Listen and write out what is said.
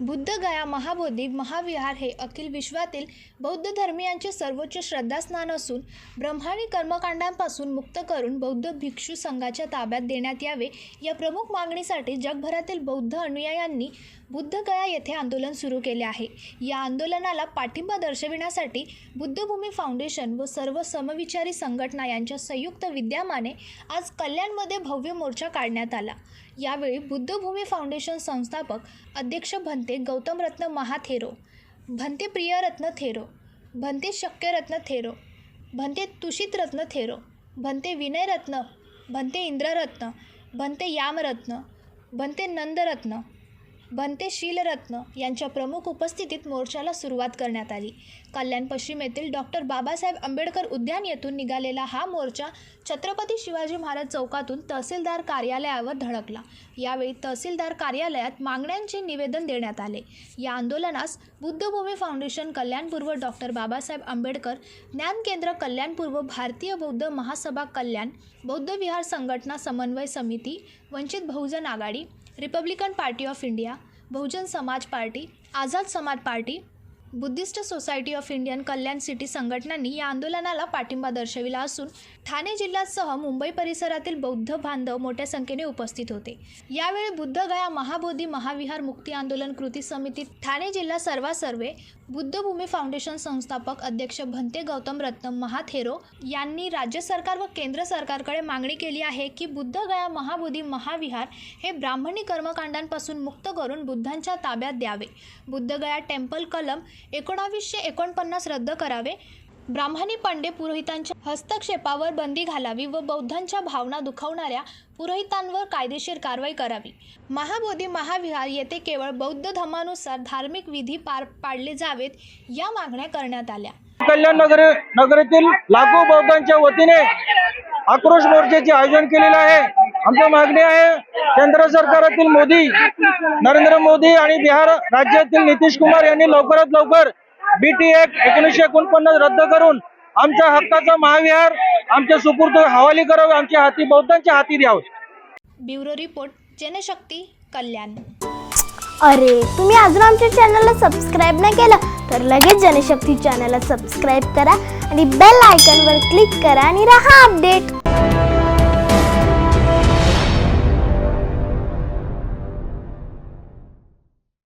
बुद्धगया महाबोधी महाविहार हे अखिल विश्वातील बौद्ध धर्मियांचे सर्वोच्च श्रद्धास्थान असून ब्रह्माणी कर्मकांडांपासून मुक्त करून बौद्ध भिक्षू संघाच्या ताब्यात देण्यात यावे या प्रमुख मागणीसाठी जगभरातील बौद्ध अनुयायांनी बुद्धगया येथे आंदोलन सुरू केले आहे. या आंदोलनाला पाठिंबा दर्शविण्यासाठी बुद्धभूमी फाउंडेशन व सर्व समविचारी संघटना यांच्या संयुक्त विद्यमाने आज कल्याणमध्ये भव्य मोर्चा काढण्यात आला. यावेळी बुद्धभूमी फाउंडेशन संस्थापक अध्यक्ष भंत गौतमरत्न महाथेरो भंते प्रियरत्न थेरो भंते शक्यरत्न थेरो भंते तुषितरत्न थेरो भंते विनयरत्न भंते इंद्ररत्न भंते यामरत्न भंते नंदरत्न भंते शीलरत्न यांच्या प्रमुख उपस्थितीत मोर्चाला सुरुवात करण्यात आली. कल्याण पश्चिम येथील डॉक्टर बाबासाहेब आंबेडकर उद्यान येथून निघालेला हा मोर्चा छत्रपती शिवाजी महाराज चौकातून तहसीलदार कार्यालयावर धडकला. यावेळी तहसीलदार कार्यालयात मागण्यांचे निवेदन देण्यात आले. या आंदोलनास बुद्धभूमी फाउंडेशन कल्याणपूर्व डॉक्टर बाबासाहेब आंबेडकर ज्ञान केंद्र कल्याणपूर्व भारतीय बौद्ध महासभा कल्याण बौद्ध विहार संघटना समन्वय समिती Vanchit Bahujan Aghadi Republican Party of India Bahujan Samaj Party Azad Samaj Party Buddhist Society of Indian Kalyan City संघटनांनी या आंदोलनाला पाठिंबा दर्शविला असून ठाणे जिल्ह्यासह मुंबई परिसरातील बौद्ध बांधव मोठ्या संख्येने उपस्थित होते. यावेळी बुद्धगया महाबोधी महाविहार मुक्ती आंदोलन कृती समिती ठाणे जिल्हा सर्वासर्वे बुद्धभूमी फाउंडेशन संस्थापक अध्यक्ष भंते गौतम रत्न महाथेरो यांनी राज्य सरकार व केंद्र सरकारकडे मागणी केली आहे की बुद्धगया महाबोधी महाविहार हे ब्राह्मणी कर्मकांडांपासून मुक्त करून बुद्धांच्या ताब्यात द्यावे. बुद्धगया टेम्पल कलम एकोणावीसशे एकोणपन्नास रद्द करावे. ब्राह्मणी पंडे पुरोहितांच्या हस्तक्षेपावर बंदी घालावी व बौद्धांच्या भावना दुखावणाऱ्या पुरोहितांवर कायदेशीर कारवाई करावी. महाबोधी महाविहार येथे केवळ बौद्ध धर्मानुसार धार्मिक विधी पार पाडले जावेत या मागण्या करण्यात आल्या. कल्याण नगर नगरीतील लाखो बौद्धांच्या वतीने आक्रोश मोर्चाचे आयोजन केलेले आहे. आमची मागणी आहे केंद्र सरकारातील मोदी नरेंद्र मोदी आणि बिहार राज्यातील नितीश कुमार यांनी लवकरात लवकर बीटी ऍक्ट एकोणीसशे एकोणपन्नास रद्द करून आमच्या हक्काचा महाविहार आमच्या सुपूर्द हवाली करावे आमच्या हाती बौद्धांच्या हाती द्यावे. Bureau report Janshakti Kalyan. अरे तुम्ही अजून आमच्या चॅनलला सबस्क्राईब नाही केलं तर लगेच जनशक्ती चॅनलला सबस्क्राईब करा आणि बेल आयकॉनवर क्लिक करा आणि रहा अपडेट